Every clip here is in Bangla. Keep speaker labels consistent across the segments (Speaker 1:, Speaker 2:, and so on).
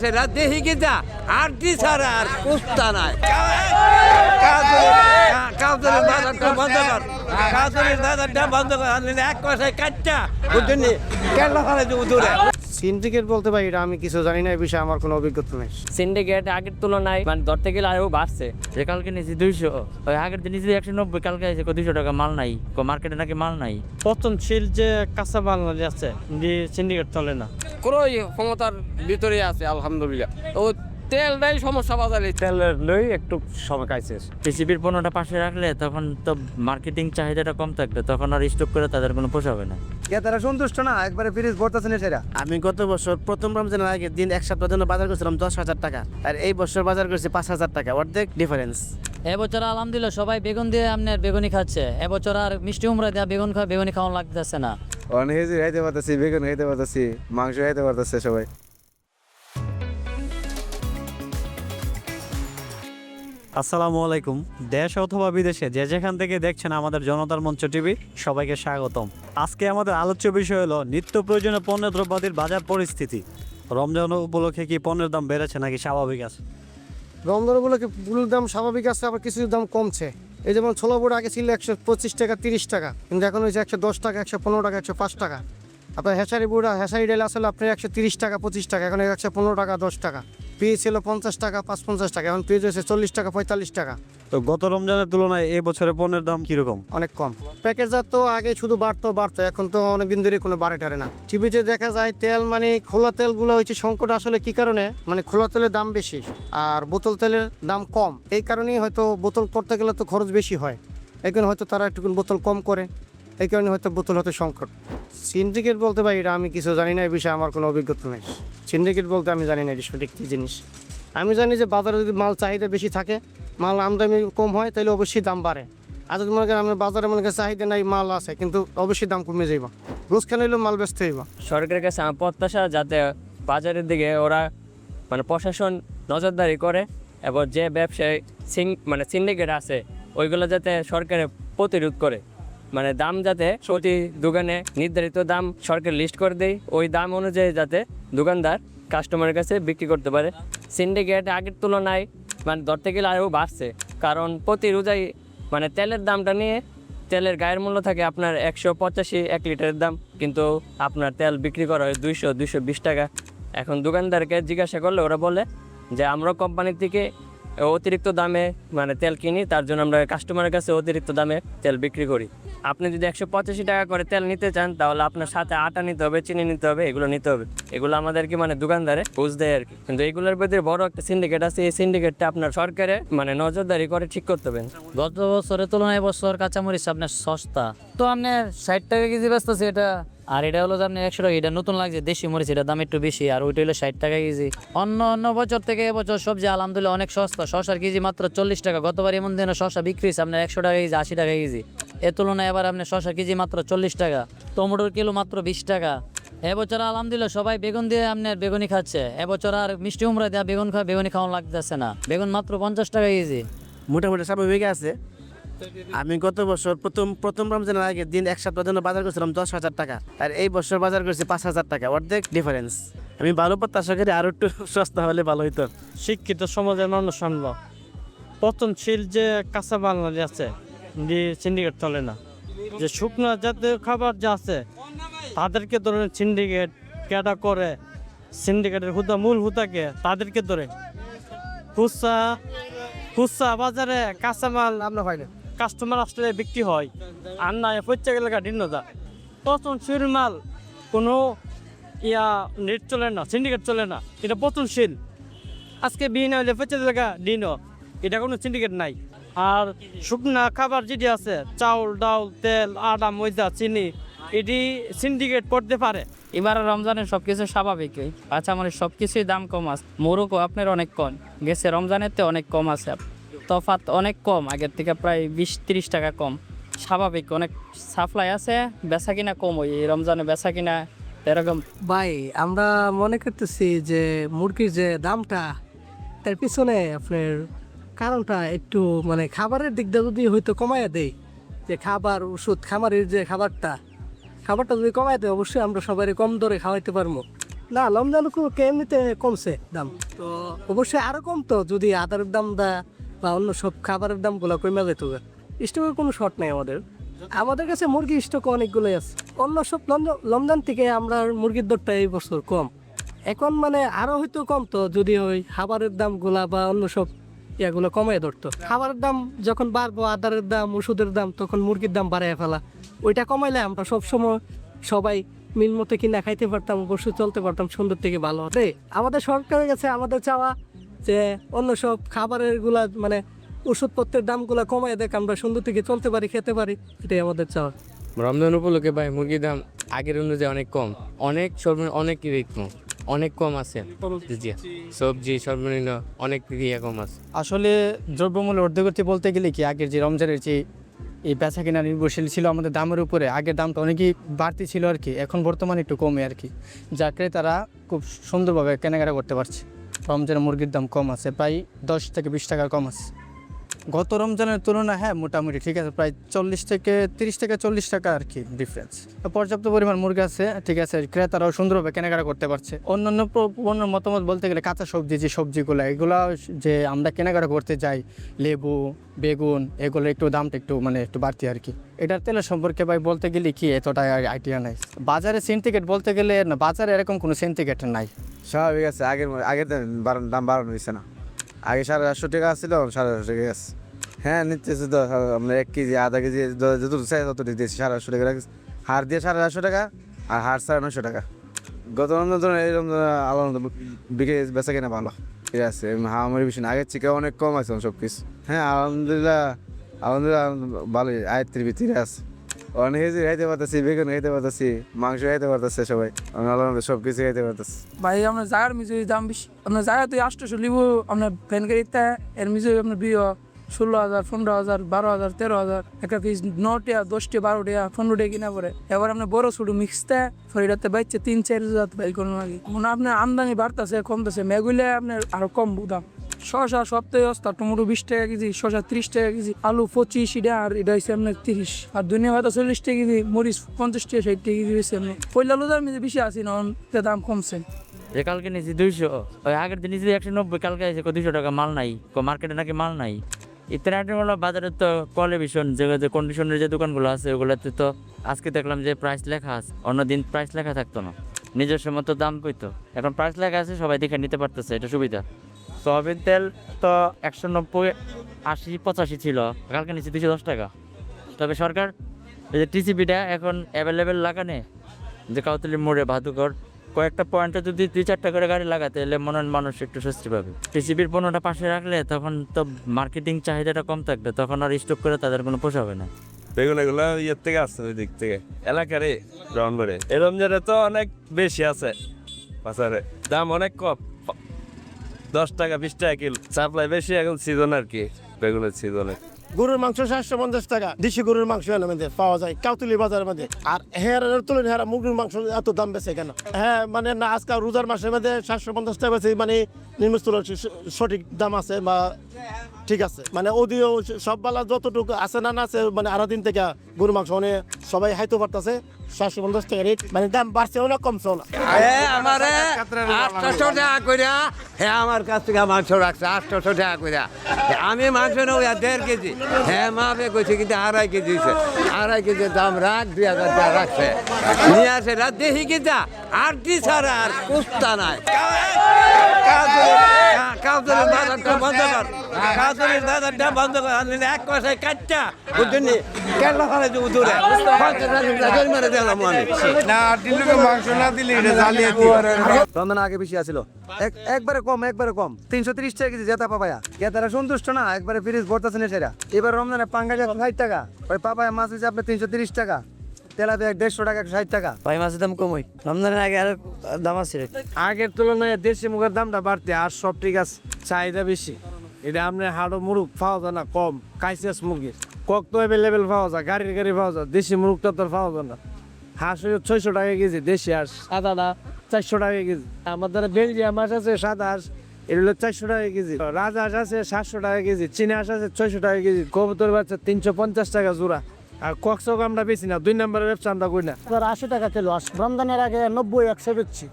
Speaker 1: সেরা দেখি কিতা আর দি ছাড়া, আর কুস্তা নাই। কাউতলের বাজারটা বন্ধ কর। কাউতলের বাজারটা বন্ধ কর। এক পয়সায় কাটটা। বুঝলি? কেন দূরে।
Speaker 2: সিন্ডিকেট বলতে পারি এটা আমি কিছু জানি না এই বিষয়ে আমার কোনো অভিজ্ঞতা নেই।
Speaker 3: সিন্ডিকেট আগের তুলনায় মানে ধরতে গেলে আরও বাড়ছে। যে কালকে নিয়েছি দুইশো ওই আগের দিন নিয়েছি একশো নব্বই কালকে আছে দুইশো টাকা মাল নাই মার্কেটে নাকি মাল নাই।
Speaker 4: পতনশীল যে কাঁচা মাল আছে যে সিন্ডিকেট চলে না।
Speaker 5: কোনো ক্ষমতার ভিতরে আছে আলহামদুলিল্লাহ। ও তেলটাই সমস্যা বাজারে।
Speaker 4: তেলের লই একটু সময় কাইছে।
Speaker 3: পিসিবির পণ্যটা পাশে রাখলে তখন তো মার্কেটিং চাহিদাটা কম থাকবে তখন আর স্টক করে তাদের কোনো পোষাবে না।
Speaker 2: তারা সন্তুষ্ট না একবারে ফ্রিজ ভরতেছে না সেটা
Speaker 6: আমি গত বছর প্রথম রমজানের আগে দিন এক সপ্তাহ জন্য বাজার করছিলাম দশ হাজার টাকা আর এই বছর বাজার করছি পাঁচ হাজার টাকা অর্ধেক ডিফারেন্স
Speaker 7: এবছর আলহামদুলিল্লাহ সবাই বেগুন দিয়ে আপনার বেগুনি খাচ্ছে। এবছর আর মিষ্টি উমরা দেওয়া বেগুন খাওয়া বেগুনি খাওয়া লাগতেছে না।
Speaker 2: অনেক খাইতে পারতেছি বেগুন খাইতে পারতেছি মাংস খাইতে পারতেছে সবাই।
Speaker 4: আসসালামু আলাইকুম। দেশ অথবা বিদেশে যে যেখান থেকে দেখছেন আমাদের জনতার মঞ্চ টিভি, সবাইকে স্বাগতম। আজকে আমাদের আলোচ্য বিষয় হলো, নিত্য প্রয়োজনীয় পণ্য দ্রব্যাদির বাজার পরিস্থিতি। রমজান উপলক্ষে কি পণ্যের দাম বেড়েছে নাকি স্বাভাবিক আছে?
Speaker 2: রমদরগুলোকে ফুলের দাম স্বাভাবিক আছে, আবার কিছু দাম কমছে। এই যেমন ছোলা বড় আগে ছিল একশো পঁচিশ টাকা, তিরিশ টাকা। কিন্তু এখন হয়েছে একশো দশ টাকা, একশো পনেরো টাকা, একশো পাঁচ টাকা। আপনার হেসারি বুড়া হেসারি ডাল আসলে আপনার একশো তিরিশ টাকা, পঁচিশ টাকা। এখন একশো পনেরো টাকা, দশ টাকা। পেঁয়াজ ছিল পঞ্চাশ টাকা পাঁচ পঞ্চাশ টাকা এখন পেঁয়াজ হয়েছে চল্লিশ টাকা পঁয়তাল্লিশ টাকা।
Speaker 4: তো গত রমজানের তুলনায় এই বছরের পণ্যের দাম কীরকম?
Speaker 2: অনেক কম। প্যাকেটজাত তো আগে শুধু বাড়তো বাড়তো এখন তো অনেক দিন ধরে কোনো বাড়ে টারে না। টিভিতে দেখা যায় তেল মানে খোলা তেলগুলো হচ্ছে সংকট আসলে কি কারণে? মানে খোলা তেলের দাম বেশি আর বোতল তেলের দাম কম। এই কারণেই হয়তো বোতল করতে গেলে তো খরচ বেশি হয়। কারণে হয়তো তারা একটু বোতল কম করে। এই কারণে হয়তো বোতল হয়তো সংকট। সিন্ডিকেট বলতে পারি এটা আমি কিছু জানি না, এই বিষয়ে আমার কোনো অভিজ্ঞতা নেই। সিন্ডিকেট বলতে আমি জানি না এটা সঠিক কী জিনিস। আমি জানি যে বাজারে যদি মাল চাহিদা বেশি থাকে, মাল আমদানি কম হয়, তাহলে অবশ্যই দাম বাড়ে। আর যদি মনে করেন আপনার বাজারে মনে করেন চাহিদা নাই, মাল আছে, কিন্তু অবশ্যই দাম কমে যাইব। রোজ খেলে মাল ব্যস্ত হইব।
Speaker 3: সরকারের কাছে আমার প্রত্যাশা যাতে বাজারের দিকে ওরা মানে প্রশাসন নজরদারি করে এবং যে ব্যবসায়ী মানে সিন্ডিকেট আছে, ওইগুলো যাতে সরকারে প্রতিরোধ করে। মানে দাম যাতে প্রতি দোকানে নির্ধারিত দাম সরকার লিস্ট করে দেয়, ওই দাম অনুযায়ী যাতে দোকানদার কাস্টমারের কাছে বিক্রি করতে পারে। সিন্ডিকেট আগের তুলনায় মানে ধরতে গেলে আরও বাড়ছে। কারণ প্রতি রোজাই মানে তেলের দামটা নিয়ে তেলের গায়ের মূল্য থাকে আপনার একশো পঁচাশি এক লিটারের দাম। কিন্তু আপনার তেল বিক্রি করা হয় দুইশো দুইশো বিশ টাকা। এখন দোকানদারকে জিজ্ঞাসা করলে ওরা বলে যে, আমরা কোম্পানির থেকে অতিরিক্ত দামে মানে তেল কিনি, তার জন্য আমরা কাস্টমারের কাছে অতিরিক্ত দামে তেল বিক্রি করি। আপনি যদি একশো পঁচাশি টাকা করে তেল নিতে চান, তাহলে আপনার সাথে আটা নিতে হবে, চিনি নিতে হবে, এগুলো নিতে হবে। এগুলো আমাদেরকে মানে দোকানদারে বুঝ দেয় আর কি। কিন্তু এগুলোর ভিতরে বড় একটা সিন্ডিকেট আছে, এই সিন্ডিকেটটা আপনার সরকারে মানে নজরদারি করে ঠিক করতে হবে।
Speaker 7: গত বছরের তুলনায় এবছর কাঁচামরিচ আপনার সস্তা। তো আপনার ষাট টাকা কেজি বেচতেছে, এটা আর এটা হলো যে আপনার একশো টাকা, এটা নতুন লাগছে, দেশি মরিচ, এটা দাম একটু বেশি, আর ওইটা হলো ষাট টাকা কেজি। অন্য অন্য বছর থেকে এবছর সবজি আলহামদুলিল্লাহ অনেক সস্তা, শসার কেজি মাত্র চল্লিশ টাকা, গতবার এমন দিনে শসা বিক্রি হয়েছে, আপনার একশো টাকা কেজি, আশি টাকা কেজি। এ তুলনায় এবার আপনার শসার কেজি মাত্র চল্লিশ টাকা, টমেটোর কিলো মাত্র বিশ টাকা। এবছর আলহামদুলিল্লাহ সবাই বেগুন দিয়ে আপনার বেগুনি খাচ্ছে, এবছর আর মিষ্টি উমরা দেওয়া বেগুন খাওয়া বেগুনি খাওয়া লাগতেছে না। বেগুন মাত্র পঞ্চাশ টাকা কেজি।
Speaker 6: মোটামুটি স্বাভাবিক আছে আমি গত বছর প্রথম প্রথম রমজানের আগে দিন এক সপ্তাহ জন্য বাজার করছিলাম দশ হাজার টাকা। আর এই বছর বাজার করছি পাঁচ হাজার টাকা। অর্ধেক ডিফারেন্স আমি ভালো প্রত্যাশা করি আরও একটু সস্তা হলে ভালো হইতো।
Speaker 4: শিক্ষিত সমাজের মানুষ আনলো পতনশীল যে কাঁচা মাল আছে সিন্ডিকেট চলে না, যে শুকনো জাতীয় খাবার যে আছে, তাদেরকে ধরে সিন্ডিকেট কেটা করে সিন্ডিকেটের হুদা, মূল হুদাকে তাদেরকে ধরে। খুচা খুচা বাজারে কাঁচামাল
Speaker 2: আমরা হয় না।
Speaker 4: কাস্টমার আসলে বিক্রি হয়। আর না প্রত্যেক এলাকা ভিন্ন দা পতনশীল মাল, কোনো ইয়া নেট চলে না সিন্ডিকেট চলে না, এটা পতনশীল। আজকে বিন হলে প্রত্যেক এলাকা দিনও এটা কোনো সিন্ডিকেট নাই। আর শুকনা খাবার যেটি আছে, চাউল, ডাউল, তেল আটা ময়দা, চিনি, এটি সিন্ডিকেট করতে পারে।
Speaker 7: এবার রমজানের সব কিছু স্বাভাবিকই আচ্ছা মানে সবকিছুই দাম কম আছে। মোরগও আপনার অনেক কম, গেছে রমজানের তো অনেক কম আছে। তফাত অনেক কম, আগের থেকে প্রায় বিশ তিরিশ টাকা কম। স্বাভাবিক, অনেক সাপ্লাই আছে, বেচা কিনা কম ওই রমজানে বেচা কিনা এরকম।
Speaker 8: ভাই, আমরা মনে করতেছি যে মুরগির যে দামটা, তার পিছনে আপনার কারণটা একটু মানে খাবারের দিক দিয়ে যদি হয়তো কমাইয়া দেয় যে খাবার, ওষুধ, খামারের যে খাবারটা খাবারটা যদি কমাই দেয় অবশ্যই আমরা সবাই কম দরে খাওয়াইতে পারব। না, রমজান এমনিতে কমছে দাম। তো অবশ্যই আরও কমতো যদি আদারের দামটা বা অন্য সব খাবারের দাম দামগুলো কমে যেত স্টকের কোনো শর্ট নাই আমাদের। আমাদের কাছে মুরগি স্টক অনেকগুলোই আছে। অন্য সব রমজান থেকে আমরা মুরগির দরটা এই বছর কম। এখন মানে আরও হয়তো কম তো, যদি ওই খাবারের দামগুলা বা অন্য সব ইয়াগুলো কমাই ধরতো। খাবারের দাম যখন বাড়বো, আদারের দাম, ওষুধের দাম, তখন মুরগির দাম বাড়ায় ফেলা। ওইটা কমাইলে আমরা সবসময় সবাই মিল মতো কিনা খাইতে পারতাম, অবশ্যই চলতে পারতাম, সুন্দর থেকে ভালো। হতে আমাদের সরকারের কাছে আমাদের চাওয়া যে অন্য সব খাবারেরগুলা মানে ওষুধপত্রের দামগুলা কমাই দেখ আমরা সুন্দর থেকে চলতে পারি খেতে পারি এটাই আমাদের চাওয়া।
Speaker 9: রমজান উপলক্ষে ভাই মুরগির দাম আগের অনুযায়ী অনেক কম। অনেক সর্বনিম্ন অনেক রেট কম অনেক কম আছে। জি সবজি সর্বনিম্ন অনেক ইয়ে কম আছে।
Speaker 10: আসলে দ্রব্যমূল্য ঊর্ধ্বগতি বলতে গেলে কি আগের যে রমজানের যে এই বেচা কেনা নির্ভরশীল ছিল আমাদের দামের উপরে আগের দামটা অনেকই বাড়তি ছিল আর কি এখন বর্তমানে একটু কমে আর কি যা ক্রেতারা খুব সুন্দরভাবে কেনাকাটা করতে পারছে। রমজানের মুরগির দাম কম আছে প্রায় দশ থেকে বিশ টাকা কম আছে। গত রমজানের তুলনায় হ্যাঁ মোটামুটি ঠিক আছে, প্রায় চল্লিশ থেকে তিরিশ থেকে চল্লিশ টাকা আর কি ডিফারেন্স পর্যাপ্ত পরিমাণ মুরগি আছে, ঠিক আছে, ক্রেতারাও সুন্দরভাবে কেনাকাটা করতে পারছে। অন্যান্য অন্য মতামত বলতে গেলে কাঁচা সবজি, যে সবজিগুলো, এগুলো যে আমরা কেনাকাটা করতে যাই, লেবু, বেগুন এগুলো একটু দামটা একটু মানে একটু বাড়তি আর কি। এটার তেলের সম্পর্কে ভাই বলতে গেলে কি এতটা আইডিয়া নাই। বাজারে সিন্ডিকেট বলতে গেলে না, বাজারে এরকম কোনো সিন্ডিকেট নাই।
Speaker 11: স্বাভাবিক আছে, আগের আগের দাম বাড়ানো হয়েছে না। আগে সাড়ে আটশো টাকা ছিল সাড়ে আটশো টাকা গেছে। হ্যাঁ নিতেছি তো, আমরা এক কেজি, আধা কেজি য- যত চাই তত দিতেছি সাড়ে আটশো টাকা রাখছি। হাড় দিয়ে সাড়ে আটশো টাকা, আর হার সাড়ে নশো টাকা। গত রমজান এই রমজান আলাদা বিকে বেচা কেনা ভালো। ঠিক আছে হামারি বেশি না, আগের থেকে অনেক কম আছে সব কিছু হ্যাঁ আলহামদুলিল্লাহ আলহামদুলিল্লাহ, ভালোই, আয়ত্তের ভিতরে আছে। অনেক কিছু খাইতে পারতেছি, বেগুন খাইতে পারতেছি, মাংস খাইতে পারতেছে সবাই। আলহামদুলিল্লাহ সব কিছু খাইতে পারতেছে।
Speaker 12: ভাই, আপনার জায়গার মিজুরি দাম বেশি। আপনার জায়গাতে আটশোশো লিবু, আপনার ফ্যান গাড়িতে এর মিজুরি আপনার বিয়ে, ষোলো হাজার, পনেরো হাজার, বারো হাজার, তেরো হাজার, একটা পিস নটিয়া দশটি বারোটিয়া পনেরো টাকা কিনা পরে। এবার আপনার বড়, ছোটো মিক্সতে ফরিদাতে বাইচ্ছে তিন, চার হাজার বাইর করার লাগে মনে আপনার আমদানি বাড়তেছে, কমতেছে। মেগুলে আপনার আরও কম দাম। শশা সপ্তাহে অস্তা, টমেটো বিশ টাকা কেজি শশা ত্রিশ টাকা কেজি, আলু পঁচিশ, এটা আর এটা হচ্ছে আপনার তিরিশ। আর দুনিয়া ভাত চল্লিশ টাকা কেজি, মরিচ পঞ্চাশ টাকা, ষাট টাকা কেজি হচ্ছে আপনার। পয়লা লোদার মধ্যে বেশি আছে না দাম কমছে।
Speaker 13: যে কালকে নিয়েছি দুইশো। ওই আগের দিন নিয়েছি একশো নব্বই, কালকে এসে দুইশো টাকা, মাল নাই। মার্কেটে নাকি মাল নাই। ইত্যাদি বাজারে তো কলিভিশন যে কন্ডিশনের যে দোকানগুলো আছে, ওগুলোতে তো আজকে দেখলাম যে প্রাইস লেখা আছে। অন্য দিন প্রাইস লেখা থাকতো না। নিজস্ব মতো দাম কইতো। এখন প্রাইস লেখা আছে, সবাই দেখে নিতে পারতেছে, এটা সুবিধা। সয়াবিন তেল তো একশো নব্বই, আশি, পঁচাশি ছিল। কালকে নিচে দুশো দশ টাকা। তবে সরকার, এই যে টিসিপিটা এখন অ্যাভেলেবেল লাগানে যে কাউতলি মোড়ে, ভাদুকর, কয়েকটা পয়েন্টে যদি দুই চারটা করে গাড়ি লাগাতে এলে মনে হয় মানুষ একটু স্বস্তি পাবে। টিসিপির পণ্যটা পাশে রাখলে তখন তো মার্কেটিং চাহিদাটা কম থাকবে, তখন আর স্টক করে তাদের কোনো পোষাবে না।
Speaker 14: বেগুন এগুলো ইয়ের থেকে আসছে ওই দিক থেকে। এলাকারে এই রমজানে তো অনেক বেশি আছে বাজারে। দাম অনেক কম। দশ টাকা, বিশ টাকা কিলো। সাপ্লাই বেশি, এখন সিজন আর কি, বেগুনের সিজনে।
Speaker 15: গরুর মাংস সাতশো পঞ্চাশ টাকা, দেশি গরুর মাংস মধ্যে পাওয়া যায়, কাউতুলি বাজারের মধ্যে। আর হেয়ারের তুলনায় হ্যাঁ মুরগির মাংস এত দাম বেছে কেন? হ্যাঁ মানে না, আজকাল রোজার মাসের মধ্যে সাতশো পঞ্চাশ টাকা বেছে মানে নিম্নস্থল সঠিক দাম আছে বা ঠিক আছে। মানে ওদিও সব বেলা যতটুকু আছে না না আছে মানে আরও দিন থেকে গরুর মাংস মানে সবাই হাইতে পারতেছে সাতশো পঞ্চাশ টাকা রেট মানে দাম বাড়ছেও না কমছেও না
Speaker 11: আমারে আটশোশো টাকা কইরা হ্যাঁ আমার কাছ থেকে মাংস রাখছে আটশোশো টাকা কইরা। আমি মাংস নেব দেড় কেজি। হ্যাঁ মাপে কইছে কিন্তু আড়াই কেজি আড়াই কেজি দাম রাখ দুই হাজার টাকা রাখছে। নিয়ে আসে রাত দেখি আর কি ছাড়া আর কুস্তা নাই। কাউতলের বাজারটা বন্ধ কর এক কাটটা ফেলে দেবো দূরে
Speaker 16: আগে বেশি আছিল। একবারে কম একবারে কম। তিনশো তিরিশ টাকা কেজি জেতা পাপায়া। ক্রেতারা সন্তুষ্ট না একবারে ফ্রিজ ভরতেছে না সেটা এবার রমজানে পাঙ্গা যাচ্ছে ষাট টাকা। ওই পাপায়া মাছ হচ্ছে আপনার তিনশো তিরিশ টাকা। তেলাপিয়া দেড়শো টাকা একশো ষাট টাকা।
Speaker 13: ভাই মাছের দাম কমই। রমজানের আগে আর দাম আছে
Speaker 16: আগের তুলনায় দেশি মুখের দামটা বাড়তে আর সব ঠিক আছে চাহিদা বেশি। এটা আপনার হাড়ো মুরগ পাওয়া যায় না, কম। কাইসিয়াস মুরগির কক তো অ্যাভেলেবেল পাওয়া যায়, গাড়ির গাড়ি পাওয়া যায়, দেশি মুরগটা তো পাওয়া যায় না। হাঁস ছয়শো টাকা কেজি, দেশি হাঁস। সাদা সাদাটা চারশো টাকা কেজি। আমাদের বেলজিয়াম হাঁস আছে, সাদা হাঁস। এগুলো চারশো টাকা কেজি। রাজা হাঁস আছে, সাতশো টাকা কেজি। চীনা হাঁস আছে, ছয়শো টাকা কেজি। কবুতর বাচ্চা তিনশো পঞ্চাশ টাকা জোড়া।
Speaker 2: আর কক্সক আমরা বেশি না দুই নম্বরের ব্যবসা আমরা করি না। এবার আশি টাকা কিলো আস রমজানের আগে নব্বই একশো বেচছি।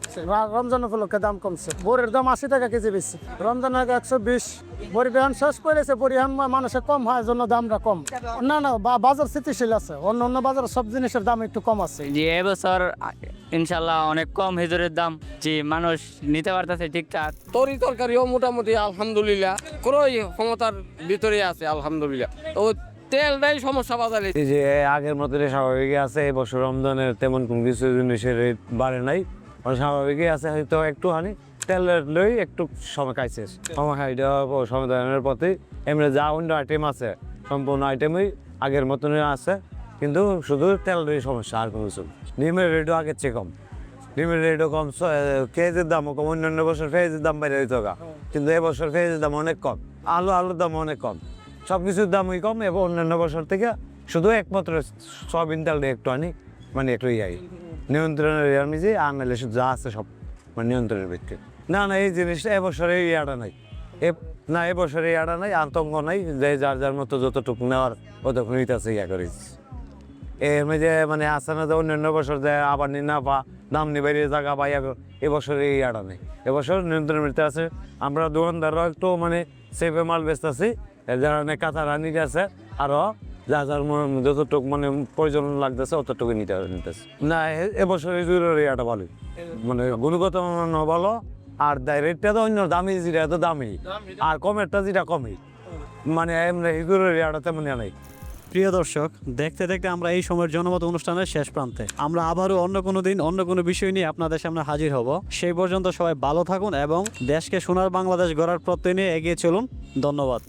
Speaker 2: রমজান উপলক্ষে দাম কমছে। বোরের দাম আশি টাকা কেজি বেশি রমজানের আগে একশো বিশ। পরিবহন শেষ করেছে পরিবহন মানুষের কম হয় জন্য দামটা কম। না না বা- বাজার স্থিতিশীল আছে। অন্য অন্য বাজার সব জিনিসের দাম একটু কম আছে।
Speaker 3: যে এবছর ইনশাল্লাহ অনেক কম হেজুরের দাম। যে মানুষ নিতে পারতেছে ঠিকঠাক।
Speaker 5: তরি তরকারিও মোটামুটি আলহামদুলিল্লাহ। ক্রয় ক্ষমতার ভিতরে আছে আলহামদুলিল্লাহ। তো তেলটাই সমস্যা বাজারে।
Speaker 17: এই যে আগের মতনই স্বাভাবিকই আছে, এই বছর রমজানের তেমন কোনো কিছু জিনিসের বাড়ে নাই। মানে স্বাভাবিকই আছে, হয়তো একটু হানি তেলের লই একটু সময় খাইছে। সময় খাইটা সমাধানের পথে এমনি যা অন্য আইটেম আছে, সম্পূর্ণ আইটেমই আগের মতনই আছে। কিন্তু শুধু তেল লই সমস্যা, আর কোনো কিছু। ডিমের রেটও আগের চেয়ে কম। ডিমের রেটও কম পেঁয়াজের দামও কম। অন্যান্য বছর পেঁয়াজের দাম দিত গা। কিন্তু এবছর পেঁয়াজের দাম অনেক কম। আলু, আলুর দাম অনেক কম। সব কিছুর দামই কম এবং অন্যান্য বছর থেকে শুধু একমাত্র সয়াবিন তেলটা একটু আনি মানে একটু ইয়াই নিয়ন্ত্রণের ইয়ার নিজে আর শুধু যা আছে সব মানে নিয়ন্ত্রণের ভিত্তি না না, এই জিনিসটা এবছরে ইয়াটা নাই। না, এবছরে ইয়াটা নাই, আতঙ্ক নাই, যে যার যার মতো যতটুকু নেওয়ার অতটুকু নিতেছে ইয়া করেছি এর মধ্যে মানে আসে না যে অন্যান্য বছর যে আবার নি না পা দাম নি বাইরে জায়গা পাই এবছর এই ইয়াটা নেই। এবছর নিয়ন্ত্রণের ভিতরে আছে, আমরা দোকানদাররাও একটু মানে সেফে মাল বেচতেছি যারা অনেক কাঁচা রানি আছে আরও যা যার মনে- যতটুকু মানে প্রয়োজন লাগতেছে অতটুকু নিতে নিতেছে। না এ- এবছর এই জুড়ে ইয়াটা ভালো। মানে গুণগত মান ভালো আর রেটটা তো অন্য দামি যেটা তো দামি। আর কমেরটা যেটা কমই। মানে এমনি হিজুরের ইয়াটা তেমন নাই।
Speaker 18: প্রিয় দর্শক দেখতে দেখতে আমরা এই সময়ের জনমত অনুষ্ঠানের শেষ প্রান্তে। আমরা আবারও অন্য কোনো দিন অন্য কোনো বিষয় নিয়ে আপনাদের সামনে হাজির হব। সেই পর্যন্ত সবাই ভালো থাকুন এবং দেশকে সোনার বাংলাদেশ গড়ার প্রত্যয় নিয়ে এগিয়ে চলুন। ধন্যবাদ।